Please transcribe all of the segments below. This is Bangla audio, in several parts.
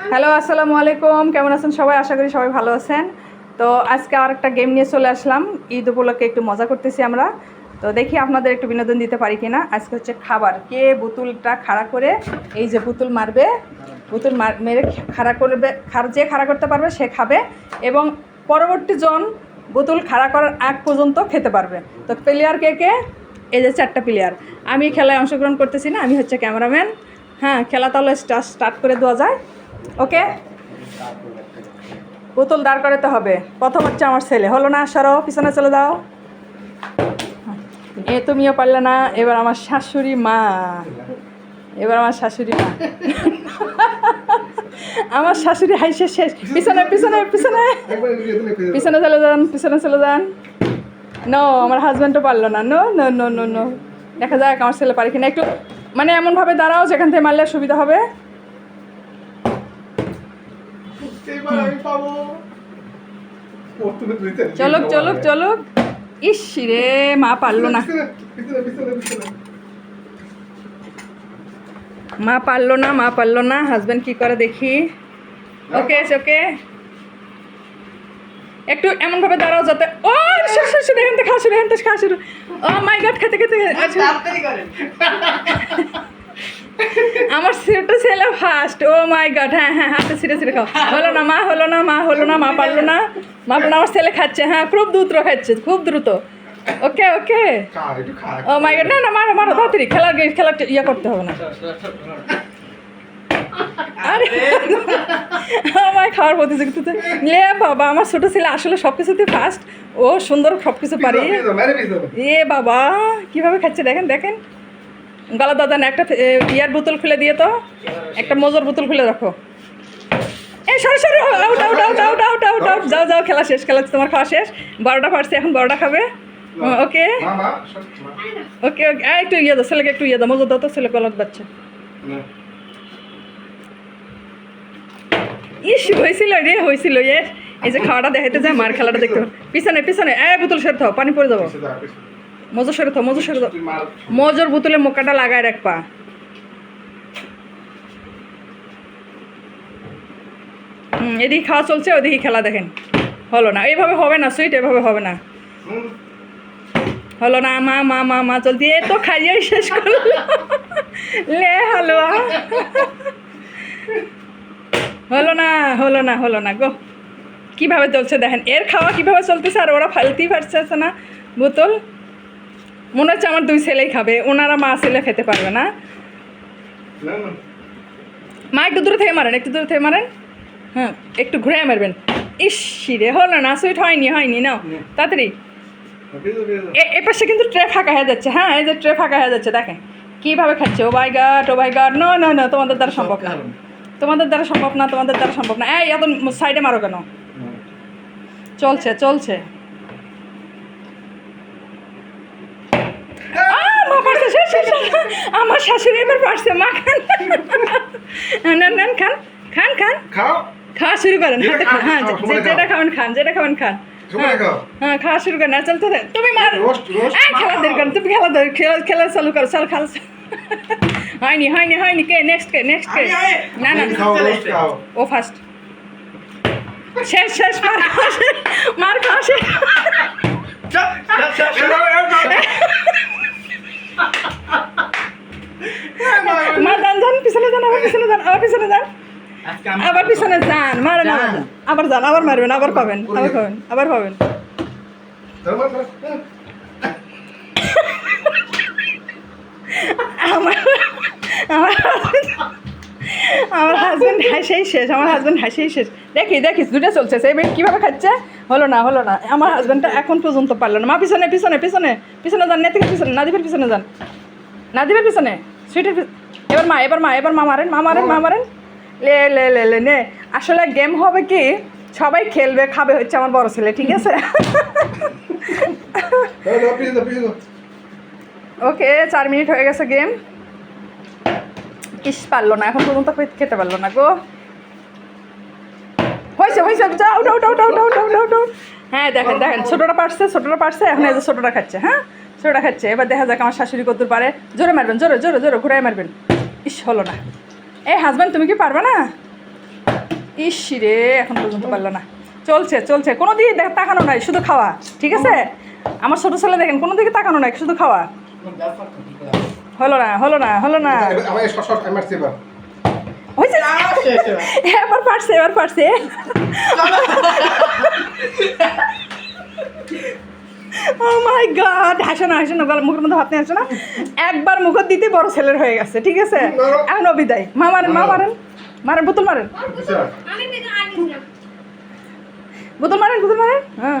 হ্যালো, আসসালামু আলাইকুম। কেমন আছেন সবাই? আশা করি সবাই ভালো আছেন। তো আজকে আর একটা গেম নিয়ে চলে আসলাম। ঈদ উপলক্ষে একটু মজা করতেছি আমরা। তো দেখি আপনাদের একটু বিনোদন দিতে পারি কিনা। আজকে হচ্ছে খাবার। কে বোতলটা খাড়া করে, এই যে বোতল মারবে, বোতল মার মেরে খাড়া করবে খাড়া যে খাড়া করতে পারবে, সে খাবে এবং পরবর্তী জন বোতল খাড়া করার আগ পর্যন্ত খেতে পারবে। তো প্লেয়ার কে কে? এই যে চারটা প্লেয়ার আমি খেলায় অংশগ্রহণ করতেছি না, আমি হচ্ছে ক্যামেরাম্যান। হ্যাঁ খেলা তাহলে স্টার্ট করে দেওয়া যায়। ওকে? পুতুল দাঁড় করাতে হবে। প্রথম হচ্ছে আমার ছেলে। হলো না, সরো, পিছনে চলে দাও এ তুমিও পারলে না, এবার আমার শাশুড়ি মা। এবার আমার শাশুড়ি মা। আমার শাশুড়ি হাইসে শেষ। পিছনে পিছনে পিছনে। পিছনে চলে যান, পিছনে চলে যান। নো আমার হাজব্যান্ডও পারল না। No no no no no দেখা যাক আমার ছেলে পারে কিনা। একটু মানে এমনভাবে দাঁড়াও, যেখান থেকে মারলে সুবিধা হবে। চলুক চলুক চলুক। ইস রে মা পারল না। মা পারল না মা পারল না। হাজব্যান্ড কি করে দেখি? ওকে ওকে একটু এমন ভাবে দাঁড়াও যাতে ও শুরু এখান থেকে খাওয়া শুরু এখান থেকে খাওয়া শুরু। ও মাই গড খেতে খেতে আচ্ছা। আমার ছোটো ছেলে ফার্স্ট ও মাই গড হ্যাঁ হ্যাঁ হাতে ছিঁড়ে ছিঁড়ে খাও। হলো না মা হলো না মা হলো না মা পারল না। মা পারল আমার ছেলে খাচ্ছে। হ্যাঁ খুব দ্রুত খাচ্ছে খুব দ্রুত। ওকে ওকে ও মাই গড না না মারো মারো তাড়াতাড়ি। খেলার খেলার ইয়ে করতে হবে না। আরে আমার খাওয়ার প্রতিযোগিতাতে। লে বাবা আমার ছোটো ছেলে আসলে সব কিছুতে ফার্স্ট ও সুন্দর সব কিছু পারি এ বাবা কীভাবে খাচ্ছে দেখেন দেখেন। গলা দাদা না একটা ইয়ার বোতল খুলে দিয়ে তো। একটা মজুর বোতল খুলে রাখো। এই sorry sorry out out out out out out out যাও যাও খেলা শেষ খেলা তোমার খাওয়া শেষ। বারোটা পারছে এখন বারোটা খাবে। ওকে? ওকে ওকে একটু ইয়ে দাও ছেলেকে একটু ইয়ে দাও মজুর দাও তো ছেলে গলত বাচ্চা। ইস হয়েছিল রে হয়েছিল এ। এই যে খাওয়াটা দেখাইতে যায় মার খেলাটা দেখতে পিছনে পিছনে এ বোতল সরে থাও পানি পড়ে যাব। মজুর সরে থাও মজুর সরে মজুর বোতলে মোকাটা লাগায় রাখবা হুম, এদিকে খাওয়া চলছে, ওদিকে খেলা দেখেন। হলো না, এইভাবে হবে না, সুইট এভাবে হবে না। হলো না, মা মা মা মা চলতি এ তো খাইয়াই শেষ করল। লে হালুয়া। হলো না হলো না হলো না, গো। কীভাবে চলছে দেখেন, এর খাওয়া কীভাবে চলতেছে আর ওরা ফালতেই পারছে না বোতল? মনে হচ্ছে আমার দুই ছেলেই খাবে ওনারা মা ছেলে খেতে পারবে না। মা একটু দূরে থেকে মারেন একটু দূরে থেকে মারেন। হ্যাঁ একটু ঘুরে মারবেন। ইস রে হলো না সুইট হয়নি হয়নি নাও তাড়াতাড়ি। এ এ পাশে কিন্তু ট্রে ফাঁকা হয়ে যাচ্ছে হ্যাঁ এই যে ট্রে ফাঁকা হয়ে যাচ্ছে দেখেন। কীভাবে খাচ্ছে ও by god oh by god no no no তোমাদের দ্বারা সম্ভব না। তোমাদের দ্বারা সম্ভব না তোমাদের দ্বারা সম্ভব না। এই এত সাইডে মারো কেন? চলছে চলছে আহ, মা পারছে, শেষ, শেষ, শেষ। আমার শাশুড়ি এবার পারছে মা খান। নেন নেন খান। খান খান। খাও। খাওয়া শুরু করেন। হ্যাঁ যেটা খাবেন খান যেটা খাবেন খান। হ্যাঁ, হ্যাঁ খাওয়া শুরু করেন। না চলতে তুমি মার খেলা দের করেন তুমি খেলা দের খেলা চালু করো চল খেলা। হয়নি হয়নি হয়নি। কে? নেক্সট কে নেক্সট কে। না না ও ফার্স্ট শেষ শেষ মার খাওয়া মার খাওয়া শেষ। পিছনে যান। আবার পিছনে যান মারেন আবার। যান। আবার মারবেন আবার পাবেন আবার পাবেন আবার পাবেন। আমার আমার husband- আমার হাজব্যান্ড হাসেই শেষ আমার হাজব্যান্ড হাসেই শেষ। দেখি দেখিস দুটো চলছে। সেই মেয়ে কীভাবে খাচ্ছে? হলো না হলো না। আমার হাজব্যান্ডটা এখন পর্যন্ত পারল না। মা পিছনে পিছনে পিছনে পিছনে যান নেতিকে পিছনে নাদিবের পিছনে যান। নাদিবের পিছনে সুইটের পিছনে এবার মা এবার মা এবার মা মারেন মা মারেন মা মারেন। লে লে লে লে, নে। আসলে গেম হবে কি, সবাই খেলবে, খাবে হচ্ছে আমার বড় ছেলে, ঠিক আছে। ওকে, চার মিনিট হয়ে গেছে গেম ইস, পারল না, এখন পর্যন্ত খেতে পারল না গো। হয়েছে হয়েছে, যাও হ্যাঁ দেখেন দেখেন ছোটোটা পারছে ছোটোটা পারছে, এখন এই যে ছোটোটা খাচ্ছে হ্যাঁ? ছোটোটা খাচ্ছে এবার দেখা যাক আমার শাশুড়ি কদ্দূর পারে। জোরে মারবেন জোরে জোরে জোরে ঘুরাই মারবেন। ইস হলো না। এই হাজব্যান্ড তুমি কি পারবে না? ইস রে এখন পর্যন্ত পারল না। চলছে চলছে কোনো দিকে দেখ- তাকানো নাই শুধু খাওয়া ঠিক আছে? আমার ছোট ছেলে দেখেন কোনো দিকে তাকানো নাই শুধু খাওয়া। হলো না হলো না হলো না। হয়েছে? এবার পারছে এবার পারছে। মাই গড হাসো না হাসো না গলা মুখের মধ্যে হাত নিয়ে হাসো না। একবার মুখত দিতে বড় ছেলের হয়ে গেছে ঠিক আছে? এখন অবিদায়। মা মারেন মা মারেন। মারেন বোতল মারেন। বুঝছ? বোতল মারেন বোতল মারেন। হ্যাঁ।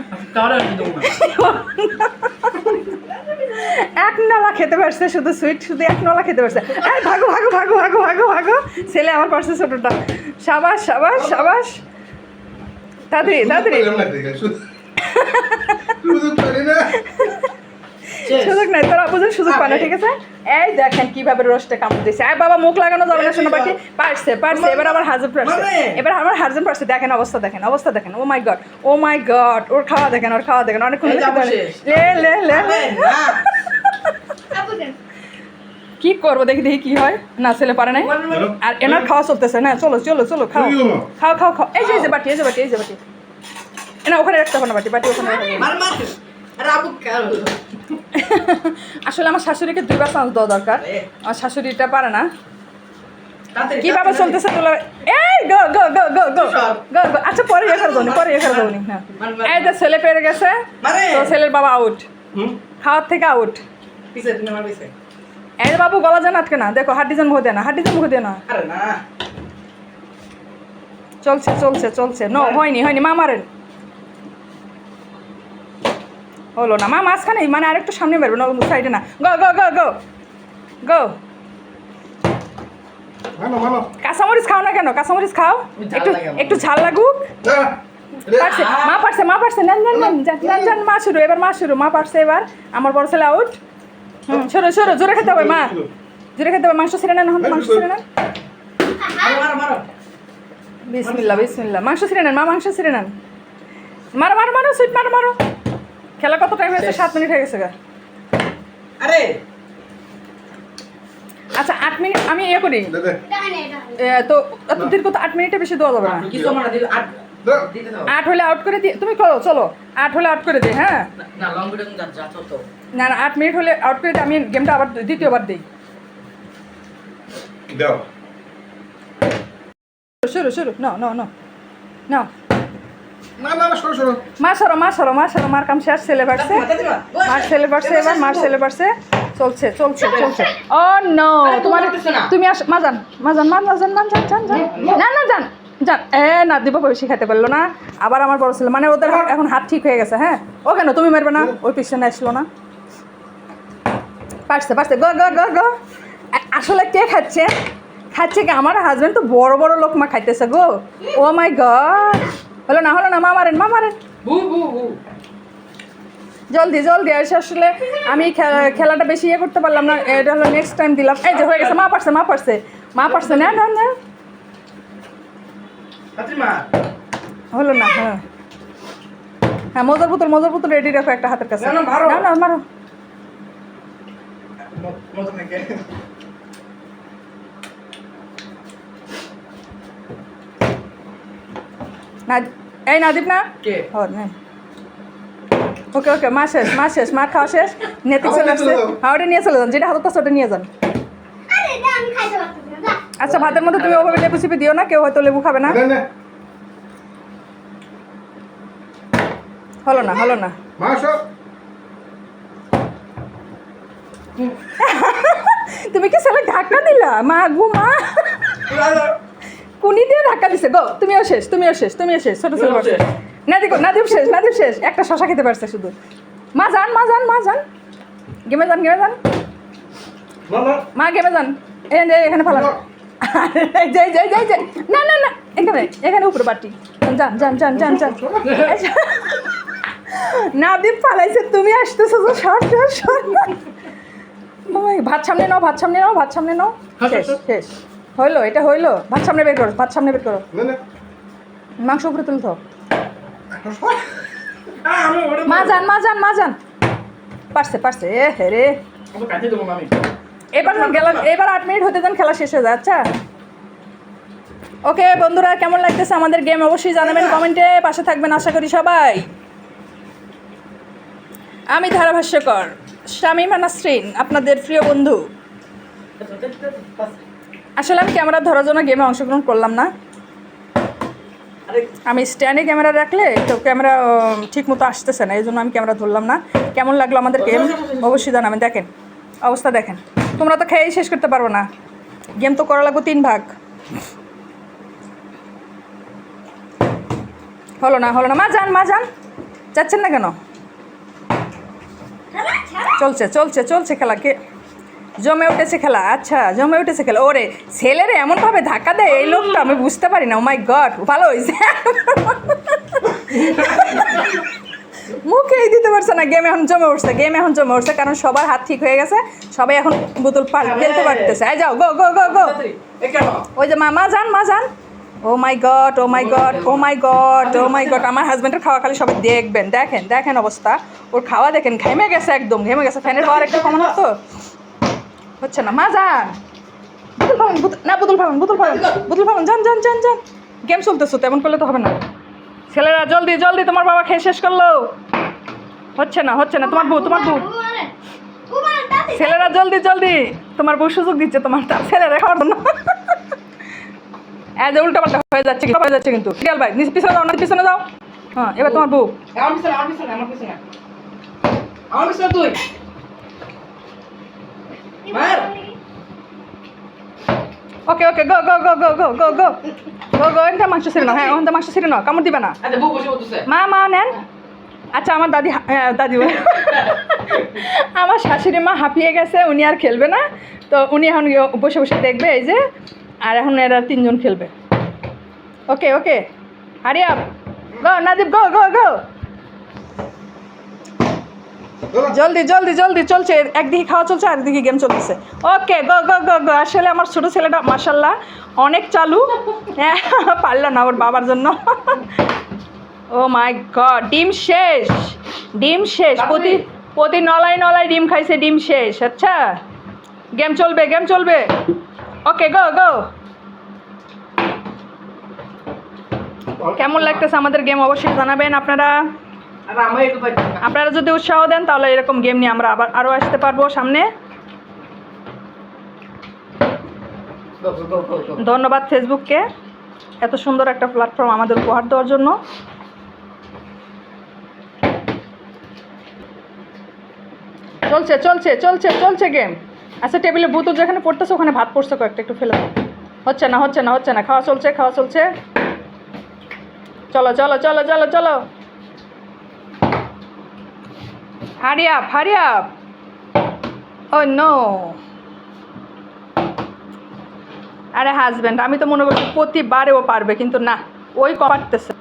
এক নলা খেতে পারছে শুধু সুইট শুধু এক নলা খেতে পারছে। এই ভাগো ভাগো ভাগো ভাগো ভাগো ভাগো। ছেলে আমার পারছে ছোটটা। সাবাস সাবাস সাবাস। তাড়াতাড়ি তাড়াতাড়ি। সুযোগ নাই তোরা বুঝুন সুযোগ ঠিক আছে? এই দেখেন কীভাবে রোস্টে কামড় এই বাবা মুখ লাগানো যাবে না শোনো বাকি। পারছে পারছে এবার আমার পারছে। এবার আমার হাজবেন্ড পারছে। দেখেন অবস্থা দেখেন অবস্থা দেখেন। ও my god oh my god ওর খাওয়া দেখেন ওর খাওয়া দেখেন। অনেকক্ষণ। লে লে লে। কি করব দেখি দেখি কি হয়। না ছেলে পারে নাই। আর এনার খাওয়া চলতেছে না চলো চলো চলো খাও। খাও খাও খাও। এই যে এই যে বাটি এই যে বাটি এই যে বাটি। না ওখানে রাখতে হবে না বাটি বাটি ওখানে আসলে আমার শাশুড়িকে দুইবার চান্স দেওয়া দরকার। আমার শাশুড়িটা পারে না। কীভাবে চলতেছে তোলা? এই গো গো গো গো গো গো গো আচ্ছা পরে পরে হ্যাঁ এই তো ছেলে পেরে গেছে তো ছেলের বাবা আউট খাওয়ার থেকে আউট এই বাবু গলা জান আটকে না। দেখো হাড্ডিজন মুখ দিয়ে না হাড্ডিজন মুখ দিয়ে না। না। চলছে চলছে চলছে। নো হয়নি হয়নি। মা মারেন। হলো না। মা মাঝখানে মানে আরেকটু সামনে বেরবে না সাইডে না। গো গো গো গো। গো। কাঁচামরিচ খাও না কেন? কাঁচামরিচ খাও। একটু একটু ঝাল লাগুক। পারছে? মা পারছে মা পারছে। নেন নেন নেন যান মা শুরু এবার মা শুরু। মা পারছে এবার। আমার বড় ছেলে আউট হুম সরো সরো জোরে খেতে হবে মা। জোরে খেতে হবে মাংস ছিঁড়ে নেন হন মাংস ছিঁড়ে নেন। মারো মারো মারো। বিসমিল্লা বিসমিল্লা মাংস ছিঁড়ে নেন মা মাংস ছিঁড়ে নেন। মারো মারো মারো সুইট মারো মারো। খেলা কত টাইম হয়েছে? সাত মিনিট হয়ে গেছে গা। আরে! আচ্ছা আট মিনিট আমি ইয়ে করি। তো এত দীর্ঘ তো আট মিনিটে বেশি দেওয়া যাবে না। আট হলে আউট করে দিই তুমি করো চলো। আট হলে আউট করে দিই হ্যাঁ? না না আট মিনিট হলে আউট করে দিই আমি গেমটা আবার দ্বিতীয়বার দিই। দাও। শুরু শুরু নো নো নো নো। মা সরো মা সরো মা সরো মার কাম শেষ ছেলে বাড়ছে। মাথা মার ছেলে বাড়ছে এবার মার ছেলে বাড়ছে। চলছে চলছে চলছে। ও নো তোমার না। তুমি আস মা যান মা যান মা যান মা যান যান যান। না না। যান যান। এ না দিব বেশি খেতে পারল না। আবার আমার বড় ছেলে। মানে ওদের এখন হাত ঠিক হয়ে গেছে হ্যাঁ? ও কেন তুমি মারবে না? ওই পিছনে আসলো না। পারছে পারছে। গো গো গো গো। আসলে কে খাচ্ছে? খাচ্ছে কি? আমার হাজবেন্ড তো বড় বড় লোক মা খাইতেছে গো। ও মাই গড হলো না হলো না মা মারেন মা মারেন। বু বু বু জলদি জলদি এসে আসলে। আমি খেলাটা বেশি ইয়ে করতে পারলাম না এটা হলো নেক্সট টাইম দিলাম। এই যে হয়ে গেছে মা পারছে মা পারছে মা পারছে না না না। হলো না হ্যাঁ। হ্যাঁ মজার পুতুল মজার পুতুল রেডি রাখো একটা হাতের কাছে। না, না, মারো। না না মারো। মতো থেকে না এই নাদীপ না? কে? না। ওকে ওকে মা শেষ মা শেষ মা খাওয়া শেষ। নেতি চলে নিয়ে চলে আসছে। হ্যাঁ ওটা নিয়ে চলে যান যেটা কাছে ওটা নিয়ে যান। আচ্ছা ভাতের মধ্যে তুমি ওভাবে লেবু চিপে দিও না কেউ হয়তো লেবু খাবে না। হলো না হলো না। তুমি কি ছেলে ধাক্কা দিলা? মা গু মা কুনি দিয়ে ধাক্কা দিছে। গো তুমিও শেষ তুমিও শেষ তুমিও শেষ ছোট ছোট তুমিও শেষ শেষ। নাদিক নাদিপ শেষ একটা শশা খেতে পারছে শুধু। মা যান মা যান মা যান। গেমে যান গেমে যান। মা গেমে যান। এই যে এখানে ফালান। যাই যাই যাই যাই। না না না এখানে এখানে উপরে বাটি। যান যান যান যান যান নাদিপ ফালাইছে তুমি আসতেছো তো সর সর সর। ভাত সামনে নাও ভাত সামনে নাও ভাত সামনে নাও। শেষ শেষ। হইল এটা হইল? ভাত সামনে বের করো ভাত সামনে বের করো। না, না। মাংস উপরে ওরে মা যান মা যান মা যান। পারছে পারছে। এ হে রে। এবার গেলাম এবার আট মিনিট হতে দেন খেলা শেষ হয়ে যায় আচ্ছা? ওকে বন্ধুরা কেমন লাগতেছে আমাদের গেম? অবশ্যই জানাবেন কমেন্টে পাশে থাকবেন আশা করি সবাই। আমি ধারাভাষ্যকর শামীমা নাসরিন আপনাদের প্রিয় বন্ধু। আসলে আমি ক্যামেরা ধরার জন্য গেমে অংশগ্রহণ করলাম না। আমি স্ট্যান্ডে ক্যামেরা রাখলে তো ক্যামেরা ঠিক মতো আসতেছে না এই জন্য আমি ক্যামেরা ধরলাম না। কেমন লাগল আমাদের গেম অবশ্যই জানাবেন। দেখেন অবস্থা দেখেন। তোমরা তো খেয়েই শেষ করতে পারব না। গেম তো করা লাগবে তিন ভাগ। হলো না হলো না। মা যান মা যান যাচ্ছেন না কেন? চলছে চলছে চলছে খেলা। কে জমে উঠেছে খেলা আচ্ছা জমে উঠেছে খেলা। ওরে ছেলেরে এমনভাবে ধাক্কা দেয় এই লোকটা আমি বুঝতে পারি না ও মাই গড ভালো হয়েছে মুখেই দিতে পারছে না গেম এখন জমে উঠছে গেম এখন জমে উঠছে কারণ সবার হাত ঠিক হয়ে গেছে সবাই এখন বোতল পাল ফেলতে পারতেছে। এই যাও গো গো গো গো ওই যে মা মা যান মা যান। ও my god oh my god oh my god oh my god আমার হাজব্যান্ডের খাওয়া খালি সবাই দেখবেন দেখেন দেখেন অবস্থা। ওর খাওয়া দেখেন ঘেমে গেছে একদম ঘেমে গেছে ফ্যানের পাওয়ার একটু কমানো তো। হচ্ছে না, মা যান। বুতুল ফালান না, বুতুল ফালান বুতুল ফালান বুতুল ফালান যান যান যান যান। গেম চলতেছো তেমন করলে তো হবে না। ছেলেরা, জলদি জলদি, তোমার বাবা খেয়ে শেষ করল। হচ্ছে না হচ্ছে না, তোমার বউ তোমার বউ। ছেলেরা, জলদি জলদি, তোমার বউ সুযোগ দিচ্ছে, তোমার ছেলেরা খাওয়ার জন্য। এজ উল্টা পাল্টা হয়ে যাচ্ছে হয়ে যাচ্ছে কিন্তু। শিয়াল ভাই নিজ পিছনে যাও, না, পিছনে যাও। হ্যাঁ এবার তোমার বউ। আমার পিছনে আমার পিছনে আমার পিছনে। আমার পিছনে তুই। মার। ওকে ওকে গো গো গো গো গো গো গো গো গো এটা মাংস ছিঁড়ে নাও হ্যাঁ ওখানটা মাংস ছিঁড়ে নাও কামড় দিবে না। আচ্ছা মা মা নেন। আচ্ছা আমার দাদি হ্যাঁ, দাদি আমার শাশুড়ি মা হাঁপিয়ে গেছে উনি আর খেলবে না। তো উনি এখন বসে বসে দেখবে এই যে আর এখন এরা তিনজন খেলবে। ওকে ওকে হারি আপ গো নাদিব গো গো গো জলদি জলদি জলদি চলছে। একদিকে খাওয়া চলছে আর একদিকে গেম চলতেছে। ওকে গো গো গো গো আসলে আমার ছোটো ছেলেটা মার্শাল্লাহ অনেক চালু। হ্যাঁ পারল না ওর বাবার জন্য। ও মাই গড ডিম শেষ। ডিম শেষ। প্রতি প্রতি নলাই নলাই ডিম খাইছে ডিম শেষ। আচ্ছা গেম চলবে গেম চলবে। ওকে গো গো কেমন লাগতেছে আমাদের গেম অবশ্যই জানাবেন আপনারা। আপনারা যদি উৎসাহ দেন তাহলে এরকম গেম নিয়ে আমরা আবার আরও আসতে পারব সামনে। ধন্যবাদ ফেসবুককে এত সুন্দর একটা প্ল্যাটফর্ম আমাদের উপহার দেওয়ার জন্য। চলছে চলছে চলছে চলছে গেম আচ্ছা টেবিলে বোতল যেখানে পড়তেছে ওখানে ভাত পড়ছে কয়েকটা একটু ফেলে হচ্ছে না হচ্ছে না হচ্ছে না খাওয়া চলছে খাওয়া চলছে। চলো চলো চলো চলো চলো। Hurry up hurry up oh no আরে হাজব্যান্ড আমি তো মনে করছি প্রতিবারে ও পারবে, কিন্তু না, ওই পারতেছে।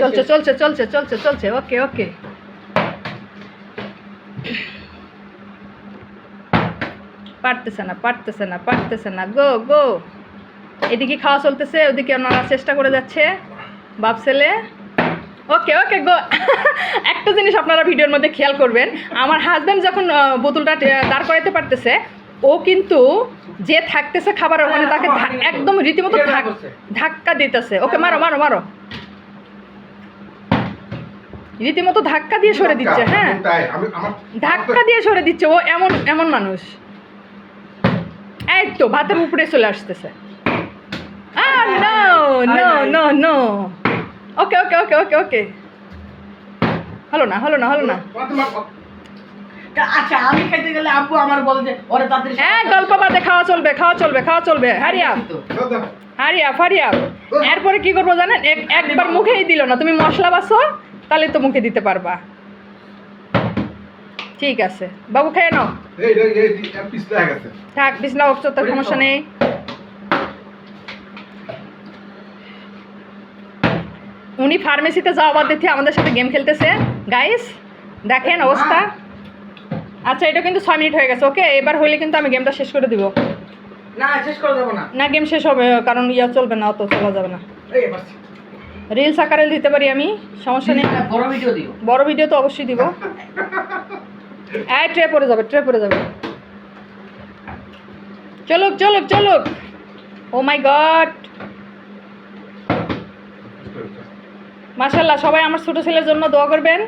চলছে চলছে চলছে চলছে চলছে ওকে ওকে পারতেছে না পারতেছে না পারতেছে না গো গো এদিকে খাওয়া চলতেছে, ওদিকে ওনারা চেষ্টা করে যাচ্ছে, বাপ ছেলে। ওকে ওকে গো একটা জিনিস আপনারা ভিডিওর মধ্যে খেয়াল করবেন আমার হাজব্যান্ড যখন বোতলটা দাঁড় করাইতে পারতেছে ও কিন্তু যে থাকতেছে খাবার ওখানে তাকে একদম রীতিমতো ধাক্কা দিতেছে। ওকে মারো মারো মারো। রীতিমতো ধাক্কা দিয়ে সরে দিচ্ছে হ্যাঁ। তাই আমি আমার ধাক্কা দিয়ে সরে দিচ্ছে ও এমন এমন মানুষ। এই তো ভাতের উপরে চলে আসতেছে। No no no no okay okay okay okay okay হলো না হলো না হলো না আচ্ছা আমি খাইতে গেলে আব্বু আমার বলে যে ওরে তাড়াতাড়ি হ্যাঁ গল্প বাদে খাওয়া চলবে খাওয়া চলবে খাওয়া চলবে। হারিয়া তো। হারিয়া ফারিয়া এরপরে কি করব জানেন? এক- একবার মুখেই দিল না। তুমি মশলা বাসো তাহলে তো মুখে দিতে পারবা। ঠিক আছে। বাবু খেয়ে নাও। এই এই এই পিছলে হয়ে গেছে। থাক বিছনা সমস্যা নেই। উনি ফার্মেসিতে যাওয়া বাদ দিয়ে আমাদের সাথে গেম খেলতেছে। গাইস দেখেন অবস্থা। আচ্ছা এটা কিন্তু ছয় মিনিট হয়ে গেছে। ওকে এবার হইলে কিন্তু আমি গেমটা শেষ করে দিব। না শেষ করে দেবো না। না গেম শেষ হবে কারণ ইয়া চলবে না অত চলা যাবে না। রিলস আকারে দিতে পারি আমি সমস্যা নেই। বড় ভিডিও দিও। বড় ভিডিও তো অবশ্যই দিব। এই ট্রে পড়ে যাবে ট্রে পড়ে যাবে। চলুক চলুক চলুক। ও মাই গড মাশাল্লাহ সবাই আমার ছোট ছেলের জন্য দোয়া করবেন।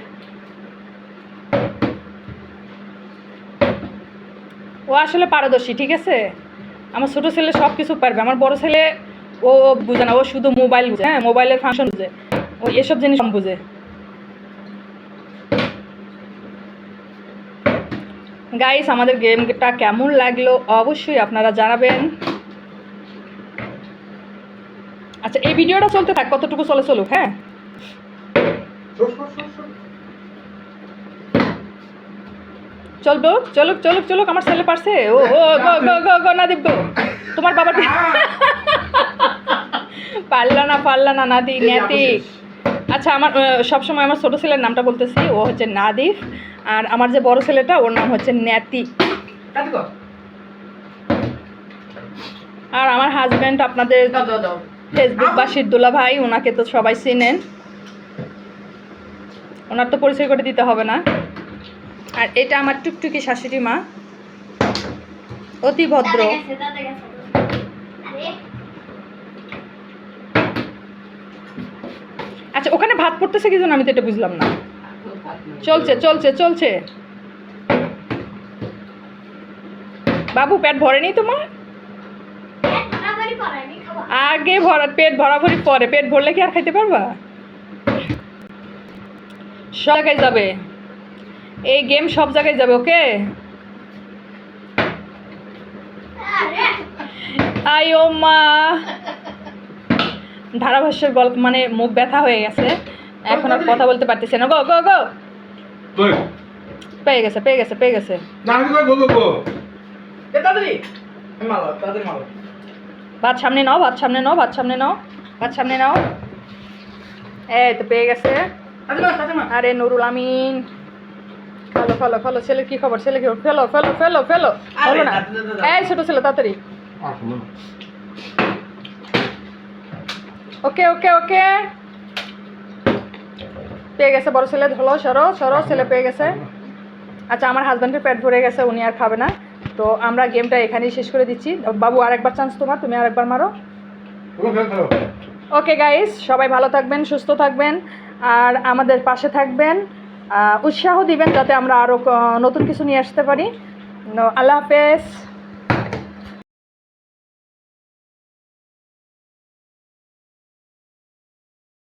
ও আসলে পারদর্শী, ঠিক আছে? আমার ছোট ছেলে সব কিছু পারবে। আমার বড় ছেলে, ও বুঝে না, ও শুধু মোবাইল বুঝে হ্যাঁ মোবাইলের ফাংশন বুঝে। ও এসব জিনিস বুঝে। গাইস আমাদের গেমটা কেমন লাগল অবশ্যই আপনারা জানাবেন। আচ্ছা এই ভিডিওটা চলতে থাক, কতটুকু চলে চলুক হ্যাঁ? সর। চলবো চলুক চলুক চলুক আমার ছেলে পারছে। ও ও গো গো গো গো নাদীপ গো তোমার বাবার পারলা না পারলা না নাদি শেষ। আচ্ছা আমার সবসময় আমার ছোট ছেলের নামটা বলতেছি ও হচ্ছে নাদিফ আর আমার যে বড় ছেলেটা ওর নাম হচ্ছে ন্যাতি। আর আমার হাজব্যান্ড আপনাদের দাও দাও দাও। ফেসবুক বা শিরদুল্লা ভাই ওনাকে তো সবাই চিনেন। ওনার তো পরিচয় করে দিতে হবে না। আর এটা আমার টুকটুকি শাশুড়ি মা। অতি ভদ্র। আচ্ছা ওখানে ভাত পড়তেছে কি জন্য আমি তো এটা বুঝলাম না। চলছে চলছে চলছে। বাবু পেট ভরেনি তোমার? আগে ভরা পেট ভরাভরি পরে। পেট ভরলে কি আর খাইতে পারবা? সব জায়গায় যাবে। এই গেম সব জায়গায় যাবে ওকে আই ও মা। ধারাভাষ্যের গল্প মানে মুখ ব্যথা হয়ে গেছে। এখন আর কথা বলতে পারতেছে না। গো গো গো পেয়ে গেছে পেয়ে গেছে পেয়ে গেছে। ভাত সামনে নাও ভাত সামনে নাও ভাত সামনে নাও ভাত সামনে নাও। এই তো পেয়ে গেছে। মার মার আরে নুরুল আমিন। ফেলো ফেলো ফেলো ছেলের কি খবর? ছেলে কি খবর? ফেলো ফেলো ফেলো ফেলো। আরে, না। এই ছোট ছেলে তাড়াতাড়ি। আর। ওকে ওকে ওকে। পেয়ে গেছে বড় ছেলে। ধরো সরো সরো ছেলে পেয়ে গেছে। আচ্ছা আমার হাজব্যান্ডের পেট ভরে গেছে উনি আর খাবে না। তো আমরা গেমটা এখানেই শেষ করে দিচ্ছি। বাবু আরেকবার চান্স তোমার তুমি আরেকবার মারো। তুমি খেলো, খেলো। ওকে গাইস সবাই ভালো থাকবেন সুস্থ থাকবেন। আর আমাদের পাশে থাকবেন উৎসাহ দিবেন যাতে আমরা আরও নতুন কিছু নিয়ে আসতে পারি। আল্লাহ হাফেজ।